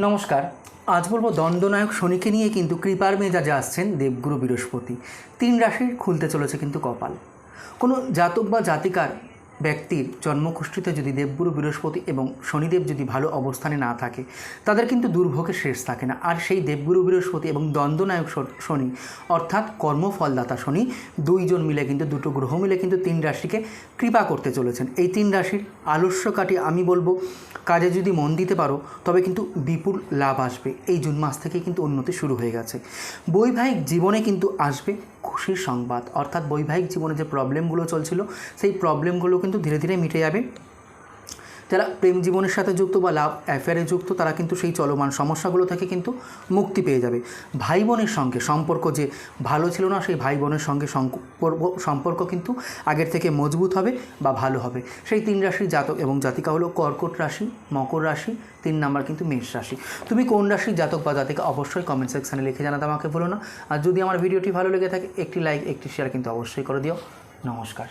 নমস্কার। আজ বলব দণ্ডনায়ক শনিকে নিয়ে কিন্তু কৃপার মেজাজে আসছেন দেবগুরু বৃহস্পতি। তিন রাশির খুলতে চলেছে কিন্তু কপাল। কোনো জাতক বা জাতিকার ব্যক্তির জন্মকুষ্ঠিতে যদি দেবগুরু বৃহস্পতি এবং শনিদেব যদি ভালো অবস্থানে না থাকে, তাদের কিন্তু দুর্ভোগের শেষ থাকে না। আর সেই দেবগুরু বৃহস্পতি এবং দ্বন্দ্বনায়ক শনি, অর্থাৎ কর্মফলদাতা শনি, দুইজন মিলে কিন্তু, দুটো গ্রহ মিলে কিন্তু তিন রাশিকে কৃপা করতে চলেছেন। এই তিন রাশির আলস্য কাটিয়ে আমি বলব, কাজে যদি মন দিতে পারো, তবে কিন্তু বিপুল লাভ আসবে। এই জুন মাস থেকে কিন্তু উন্নতি শুরু হয়ে গেছে। বৈবাহিক জীবনে কিন্তু আসবে খুশির সংবাদ, অর্থাৎ বৈবাহিক জীবনে যে প্রবলেমগুলো চলছিল, সেই প্রবলেমগুলো কিন্তু ধীরে ধীরে মিটে যাবে। যারা প্রেম জীবনের সাথে যুক্ত বা লাভ অ্যাফেয়ারে যুক্ত, তারা কিন্তু সেই চলমান সমস্যাগুলো থেকে কিন্তু মুক্তি পেয়ে যাবে। ভাই বোনের সঙ্গে সম্পর্ক যে ভালো ছিল না, সেই ভাই বোনের সঙ্গে সম্পর্ক কিন্তু আগের থেকে মজবুত হবে বা ভালো হবে। সেই তিন রাশির জাতক এবং জাতিকা হলো কর্কট রাশি, মকর রাশি, তিন নাম্বার কিন্তু মেষ রাশি। তুমি কোন রাশির জাতক বা জাতিকা অবশ্যই কমেন্ট সেকশানে লিখে জানাতে আমাকে বলো না। আর যদি আমার ভিডিওটি ভালো লেগে থাকে, একটি লাইক একটি শেয়ার কিন্তু অবশ্যই করে দিও। নমস্কার।